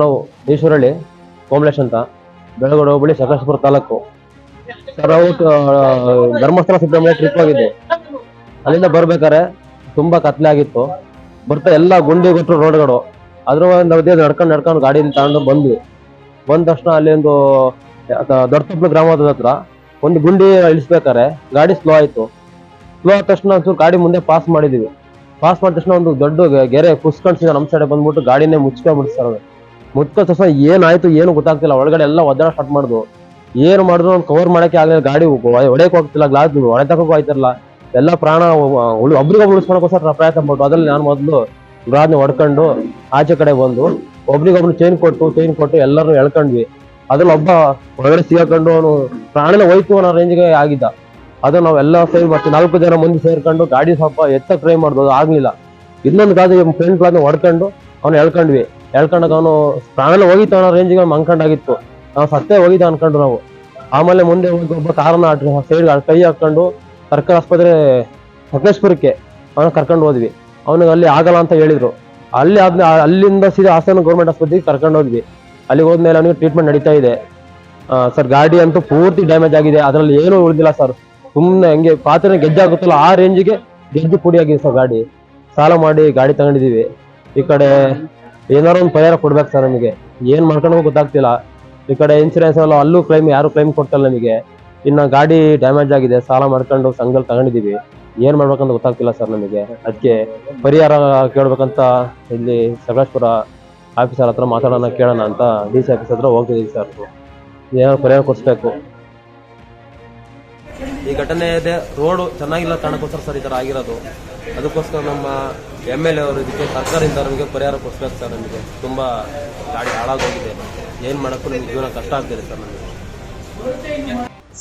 ನಾವು ಈಶ್ವರಳ್ಳಿ ಕೋಮಲೇಶ್ ಅಂತ. ಬೆಳಗೋಡು ಹೋಬಳಿ ಸಕಲೇಶ್ಪುರ ತಾಲೂಕು. ಸರ್ ನಾವು ಧರ್ಮಸ್ಥಳ ಸುಬ್ರಹ್ಮಣ್ಯ ಟ್ರಿಪ್ ಆಗಿದ್ದೆ ಅಲ್ಲಿಂದ ಬರ್ಬೇಕಾರೆ ತುಂಬಾ ಕತ್ಲೆ ಆಗಿತ್ತು. ಬರ್ತಾ ಎಲ್ಲ ಗುಂಡಿ ಕೊಟ್ಟರು ರೋಡ್ಗಳು ಅದ್ರ ಅವಧಿ ನಡ್ಕೊಂಡು ನಡ್ಕೊಂಡು ಗಾಡಿನ ತಗೊಂಡು ಬಂದ್ವಿ. ಬಂದ ತಕ್ಷಣ ಅಲ್ಲಿ ಒಂದು ದೊಡ್ಡ ಗ್ರಾಮದ ಹತ್ರ ಒಂದು ಗುಂಡಿ ಇಳಿಸ್ಬೇಕಾರೆ ಗಾಡಿ ಸ್ಲೋ ಆಯ್ತು. ಸ್ಲೋ ಆದ ತಕ್ಷಣ ಒಂಚೂರು ಗಾಡಿ ಮುಂದೆ ಪಾಸ್ ಮಾಡಿದೀವಿ. ಪಾಸ್ ಮಾಡಿದ ತಕ್ಷಣ ಒಂದು ದೊಡ್ಡ ಗೆರೆ ಕುಸ್ಕೊಂಡ್ಸಿದ ನಮ್ಮ ಸೈಡ್ ಬಂದ್ಬಿಟ್ಟು ಗಾಡಿನೇ ಮುಚ್ಕೊಂಡ್ಬಿಡ್ತಾರೆ ಮುಚ್ಕೊಂಡ ತಕ್ಷಣ ಏನಾಯ್ತು, ಏನು ಗೊತ್ತಾಗ್ತಿಲ್ಲ. ಒಳಗಡೆ ಎಲ್ಲ ಒದ್ದಾಡ ಸ್ಟಾರ್ಟ್ ಮಾಡುದು. ಏನು ಮಾಡಿದ್ರು ಅವ್ನು ಕವರ್ ಮಾಡಕ್ಕೆ ಆಗಲಿಲ್ಲ. ಗಾಡಿ ಹೊಡೆಯಕ್ಕೆ ಹೋಗ್ತಿಲ್ಲ. ಗ್ಲಾಸ್ ಹೊಡೆ ತಗೋಕ್ ಆಯ್ತಿರಲ್ಲ ಎಲ್ಲ ಪ್ರಾಣ ಒಬ್ರಿಗೊಬ್ರು ಉಳಿಸ್ಕೊಳಕೋಸ್ಕರ ಪ್ರಯತ್ನ ಪಟ್ಟು ಅದ್ರಲ್ಲಿ ನಾನು ಮೊದಲು ಗ್ಲಾಸ್ನ ಹೊಡ್ಕೊಂಡು ಆಚೆ ಕಡೆ ಬಂದು, ಒಬ್ರಿಗೊಬ್ರು ಚೈನ್ ಕೊಟ್ಟು ಚೈನ್ ಕೊಟ್ಟು ಎಲ್ಲರೂ ಎಳ್ಕೊಂಡ್ವಿ. ಅದ್ರಲ್ಲಿ ಒಬ್ಬ ಹೊರಗಡೆ ಸಿಗಾಕೊಂಡು ಅವನು ಪ್ರಾಣನ ಹೋಯ್ತು ಅನ್ನೋ ರೇಂಜ್ಗೆ ಆಗಿದ್ದ. ಅದು ನಾವೆಲ್ಲ ಸೇರಿ ಮತ್ತೆ ನಾಲ್ಕು ಜನ ಮಂದಿ ಸೇರ್ಕೊಂಡು ಗಾಡಿ ಸ್ವಲ್ಪ ಎತ್ತ ಟ್ರೈ ಮಾಡ್ಬೋದು ಆಗ್ಲಿಲ್ಲ. ಇನ್ನೊಂದು ಗಾಡಿ ಫ್ರೆಂಡ್ ಗ್ಲಾಸ್ನ ಹೊಡ್ಕೊಂಡು ಅವ್ನು ಎಳ್ಕೊಂಡ್ವಿ. ಎಳ್ಕೊಂಡಾಗ ಅವನು ಪ್ರಾಣಲ್ಲಿ ಹೋಗಿತ್ತು ಅನ್ನೋ ರೇಂಜಿಗೆ ಮಂಕಂಡಾಗಿತ್ತು ನಾವು ಸತ್ತೇ ಹೋಗಿದ್ದ ಅನ್ಕೊಂಡು ನಾವು. ಆಮೇಲೆ ಮುಂದೆ ಹೋಗಿ ಒಬ್ಬ ಕಾರನ್ನ ಸೈಡ್ ಕೈ ಹಾಕೊಂಡು ಸರ್ಕಾರಿ ಆಸ್ಪತ್ರೆ ಸಕಲೇಶ್ಪುರಕ್ಕೆ ಅವನ ಕರ್ಕೊಂಡು ಹೋದ್ವಿ. ಅವನಿಗೆ ಅಲ್ಲಿ ಆಗಲ್ಲ ಅಂತ ಹೇಳಿದ್ರು. ಅಲ್ಲಿ ಆದ್ಮೇಲೆ ಅಲ್ಲಿಂದ ಸೀದಾ ಹಾಸನ ಗೌರ್ಮೆಂಟ್ ಆಸ್ಪತ್ರೆಗೆ ಕರ್ಕೊಂಡು ಹೋದ್ವಿ. ಅಲ್ಲಿಗೆ ಹೋದ್ಮೇಲೆ ಅವನಿಗೆ ಟ್ರೀಟ್ಮೆಂಟ್ ನಡೀತಾ ಇದೆ. ಸರ್ ಗಾಡಿ ಅಂತೂ ಪೂರ್ತಿ ಡ್ಯಾಮೇಜ್ ಆಗಿದೆ. ಅದರಲ್ಲಿ ಏನೂ ಉಳಿದಿಲ್ಲ ಸರ್. ಸುಮ್ಮನೆ ಹಂಗೆ ಪಾತ್ರೆ ಗೆಜ್ಜಾಗುತ್ತಲ್ಲ ಆ ರೇಂಜಿಗೆ ಗೆಜ್ಜು ಪುಡಿ ಆಗಿದೆ ಸರ್ ಗಾಡಿ. ಸಾಲ ಮಾಡಿ ಗಾಡಿ ತಗೊಂಡಿದೀವಿ ಈ ಕಡೆ ಏನಾರು ಒಂದು ಪರಿಹಾರ ಕೊಡ್ಬೇಕು ಸರ್ ನಮಗೆ. ಏನ್ ಮಾಡ್ಕೊಂಡು ಗೊತ್ತಾಗ್ತಿಲ್ಲ. ಈ ಕಡೆ ಇನ್ಸೂರೆನ್ಸ್ ಎಲ್ಲ ಅಲ್ಲೂ ಕ್ಲೈಮ್ ಯಾರು ಕ್ಲೈಮ್ ಕೊಡ್ತಲ್ಲ ನಮಗೆ. ಇನ್ನ ಗಾಡಿ ಡ್ಯಾಮೇಜ್ ಆಗಿದೆ, ಸಾಲ ಮಾಡ್ಕೊಂಡು ಸಂಘದಲ್ಲಿ ತಗೊಂಡಿದೀವಿ ಏನ್ ಮಾಡ್ಬೇಕಂತ ಗೊತ್ತಾಗ್ತಿಲ್ಲ ಸರ್ ನಮಗೆ. ಅದಕ್ಕೆ ಪರಿಹಾರ ಕೇಳ್ಬೇಕಂತ ಇಲ್ಲಿ ಸಕಲೇಶ್ಪುರ ಆಫೀಸರ್ ಹತ್ರ ಮಾತಾಡೋಣ, ಕೇಳೋಣ ಅಂತ ಡಿ ಸಿ ಆಫೀಸ್ ಹತ್ರ ಹೋಗ್ತಿದ್ದೀವಿ ಸರ್. ಏನಾದ್ರು ಪರಿಹಾರ ಕೊಡಿಸ್ಬೇಕು. ಈ ಘಟನೆ ಇದೆ. ರೋಡು ಚೆನ್ನಾಗಿಲ್ಲ ಕಾರಣಕ್ಕೋಸ್ಕರ ಸರ್ ಈ ಥರ ಆಗಿರೋದು. ಅದಕ್ಕೋಸ್ಕರ ನಮ್ಮ ಎಂ ಎಲ್ ಎ ಅವರು ಇದಕ್ಕೆ ಸರ್ಕಾರದಿಂದ ನಮಗೆ ಪರಿಹಾರ ಕೊಡಿಸ್ಬೇಕು ಸರ್ ನಮಗೆ. ತುಂಬ ಗಾಡಿ ಹಾಳಾಗೋಗಿದೆ. ಏನು ಮಾಡೋಕ್ಕೂ ನಮಗೆ ಜೀವನ ಕಷ್ಟ ಆಗ್ತಿದೆ ಸರ್ ನಮಗೆ.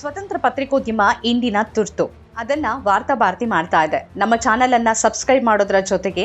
ಸ್ವತಂತ್ರ ಪತ್ರಿಕೋದ್ಯಮ ಇಂದಿನ ತುರ್ತು. ಅದನ್ನ ವಾರ್ತಾ ಭಾರತಿ ಮಾಡ್ತಾ ಇದೆ. ನಮ್ಮ ಚಾನೆಲ್ ಅನ್ನ ಸಬ್ಸ್ಕ್ರೈಬ್ ಮಾಡೋದ್ರ ಜೊತೆಗೆ